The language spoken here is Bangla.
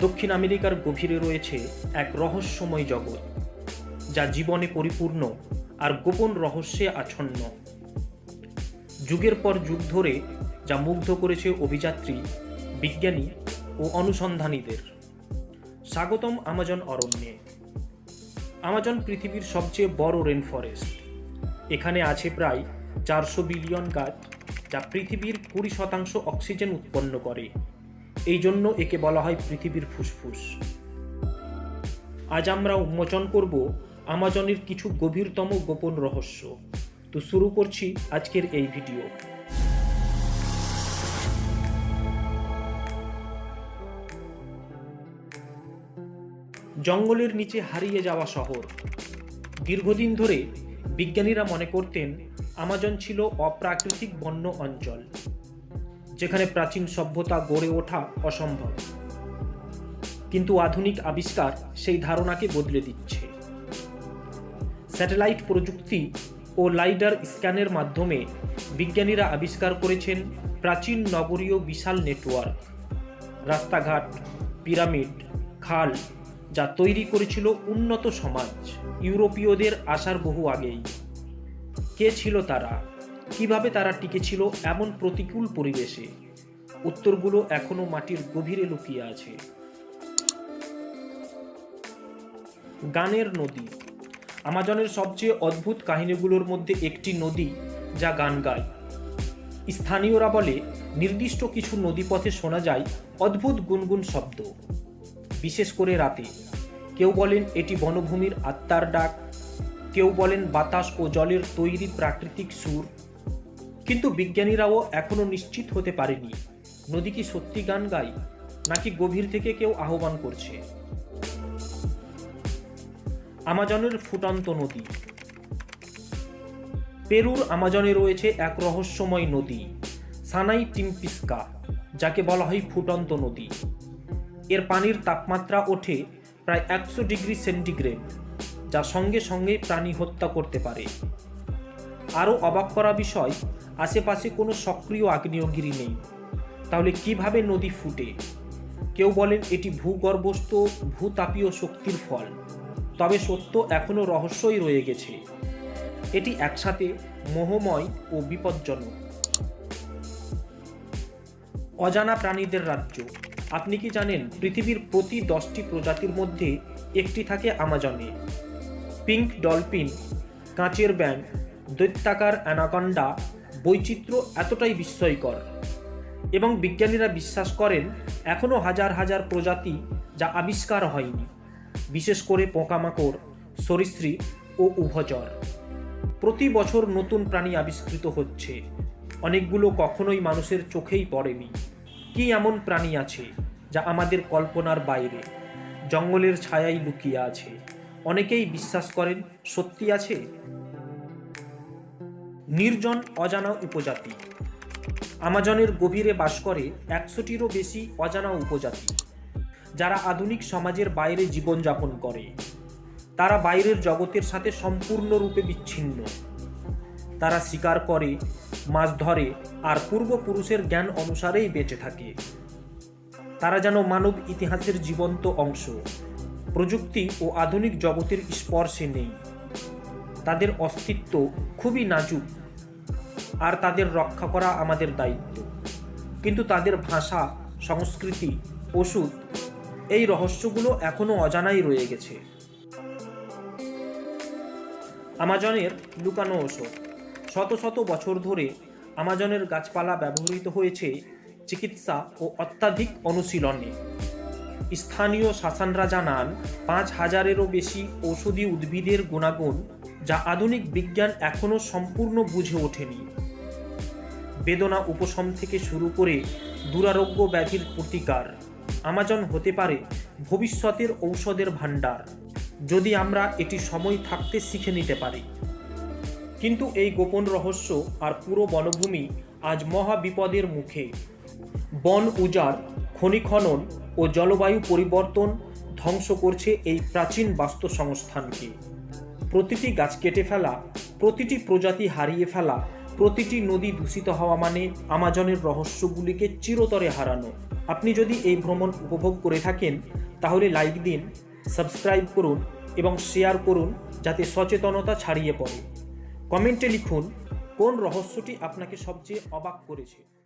দক্ষিণ আমেরিকার গভীরে রয়েছে এক রহস্যময় জগৎ, যা জীবনে পরিপূর্ণ আর গোপন রহস্যে আচ্ছন্ন। যুগের পর যুগ ধরে যা মুগ্ধ করেছে অভিযাত্রী, বিজ্ঞানী ও অনুসন্ধানীদের। স্বাগতম আমাজন অরণ্যে। আমাজন পৃথিবীর সবচেয়ে বড় রেন ফরেস্ট এখানে আছে প্রায় চারশো বিলিয়ন গাছ, যা পৃথিবীর কুড়ি শতাংশ অক্সিজেন উৎপন্ন করে। এই জন্য একে বলা হয় পৃথিবীর ফুসফুস। আজ আমরা উন্মোচন করব আমাজনের কিছু গভীরতম গোপন রহস্য। তো শুরু করছি আজকের এই ভিডিও। জঙ্গলের নিচে হারিয়ে যাওয়া শহর। দীর্ঘদিন ধরে বিজ্ঞানীরা মনে করতেন, আমাজন ছিল অপ্রাকৃতিক বন্য অঞ্চল। যেখানে প্রাচীন সভ্যতা গড়ে ওঠা অসম্ভব। কিন্তু আধুনিক আবিষ্কার সেই ধারণাকে বদলে দিচ্ছে। স্যাটেলাইট প্রযুক্তি ও লাইডার স্ক্যানের মাধ্যমে বিজ্ঞানীরা আবিষ্কার করেছেন প্রাচীন নগরীয় বিশাল নেটওয়ার্ক, রাস্তাঘাট, পিরামিড, খাল, যা তৈরি করেছিল উন্নত সমাজ। ইউরোপীয়দের আসার বহু আগেই। কে ছিল তারা? কীভাবে তারা টিকেছিল এমন প্রতিকূল পরিবেশে? উত্তরগুলো এখনও মাটির গভীরে লুকিয়ে আছে। গানের নদী। আমাজনের সবচেয়ে অদ্ভুত কাহিনীগুলোর মধ্যে একটি নদী যা গান গায়। স্থানীয়রা বলে, নির্দিষ্ট কিছু নদীপথে শোনা যায় অদ্ভুত গুনগুন শব্দ। বিশেষ করে রাতে। কেউ বলেন এটি বনভূমির আত্মার ডাক। কেউ বলেন বাতাস ও জলের তৈরি প্রাকৃতিক সুর। কিন্তু বিজ্ঞানীরাও এখনও নিশ্চিত হতে পারেনি নদী কি সত্যি গান গায়, নাকি গভীর থেকে কেউ আহ্বান করছে? আমাজনের ফুটন্ত নদী। পেরুর আমাজনে রয়েছে এক রহস্যময় নদী, সানাই টিম্পিস্কা, যাকে বলা হয় ফুটন্ত নদী। এর পানির তাপমাত্রা ওঠে প্রায় একশো ডিগ্রি সেন্টিগ্রেড, যা সঙ্গে সঙ্গে প্রাণী হত্যা করতে পারে। আরও অবাক করা বিষয় আশেপাশে কোনো সক্রিয় আগ্নেয়গিরি নেই। তাহলে কীভাবে নদী ফুটে? কেউ বলেন এটি ভূগর্ভস্থ, ভূতাপীয় শক্তির ফল। তবে সত্য এখনও রহস্যই রয়ে গেছে। এটি একসাথে মোহময় ও বিপজ্জনক। অজানা প্রাণীদের রাজ্য। আপনি কি জানেন পৃথিবীর প্রতি দশটি প্রজাতির মধ্যে একটি থাকে আমাজনে? পিঙ্ক ডলফিন, কাঁচের ব্যাং দৈত্যাকার অ্যানাকন্ডা বৈচিত্র্য এতটাই বিস্ময়কর। এবং বিজ্ঞানীরা বিশ্বাস করেন এখনও হাজার হাজার প্রজাতি যা আবিষ্কার হয়নি, বিশেষ করে পোকামাকড়, সরীসৃপ ও উভচর। প্রতি বছর নতুন প্রাণী আবিষ্কৃত হচ্ছে। অনেকগুলো কখনোই মানুষের চোখেই পড়েনি। কি এমন প্রাণী আছে যা আমাদের কল্পনার বাইরে, জঙ্গলের ছায়াই লুকিয়ে আছে? অনেকেই বিশ্বাস করেন, সত্যি আছে? নির্জন অজানা উপজাতি। আমাজনের গভীরে বাস করে একশোটিরও বেশি অজানা উপজাতি, যারা আধুনিক সমাজের বাইরে জীবনযাপন করে। তারা বাইরের জগতের সাথে সম্পূর্ণরূপে বিচ্ছিন্ন। তারা শিকার করে, মাছ ধরে আর পূর্বপুরুষের জ্ঞান অনুসারেই বেঁচে থাকে। তারা যেন মানব ইতিহাসের জীবন্ত অংশ। প্রযুক্তি ও আধুনিক জগতের স্পর্শে নেই। তাদের অস্তিত্ব খুবই নাজুক। আর তাদের রক্ষা করা আমাদের দায়িত্ব। কিন্তু তাদের ভাষা, সংস্কৃতি, ওষুধ, এই রহস্যগুলো এখনও অজানাই রয়ে গেছে। আমাজনের লুকানো ওষুধ। শত শত বছর ধরে আমাজনের গাছপালা ব্যবহৃত হয়েছে চিকিৎসা ও অত্যাধিক অনুশীলনে। স্থানীয় শাসনরা জানান, পাঁচ হাজারেরও বেশি ঔষধি উদ্ভিদের গুণাগুণ যা আধুনিক বিজ্ঞান এখনও সম্পূর্ণ বুঝে ওঠেনি। বেদনা উপশম থেকে শুরু করে দুরারোগ্য ব্যাধির প্রতিকার। আমাজন হতে পারে ভবিষ্যতের ঔষধের ভাণ্ডার, যদি আমরা এটি সময় থাকতে শিখে নিতে পারি। কিন্তু এই গোপন রহস্য আর পুরো বনভূমি আজ মহা বিপদের মুখে। বন উজাড়, খনি খনন ও জলবায়ু পরিবর্তন ধ্বংস করছে এই প্রাচীন বাস্তু সংস্থানকে প্রতিটি গাছ কেটে ফেলা, প্রতিটি প্রজাতি হারিয়ে ফেলা প্রতিটি নদী দূষিত হওয়া মানে আমাজনের রহস্যগুলিকে চিরতরে হারানো। আপনি যদি এই ভ্রমণ উপভোগ করে থাকেন, তাহলে লাইক দিন, সাবস্ক্রাইব করুন এবং শেয়ার করুন যাতে সচেতনতা ছাড়িয়ে পড়ে। কমেন্টে লিখুন, কোন রহস্যটি আপনাকে সবচেয়ে অবাক করেছে?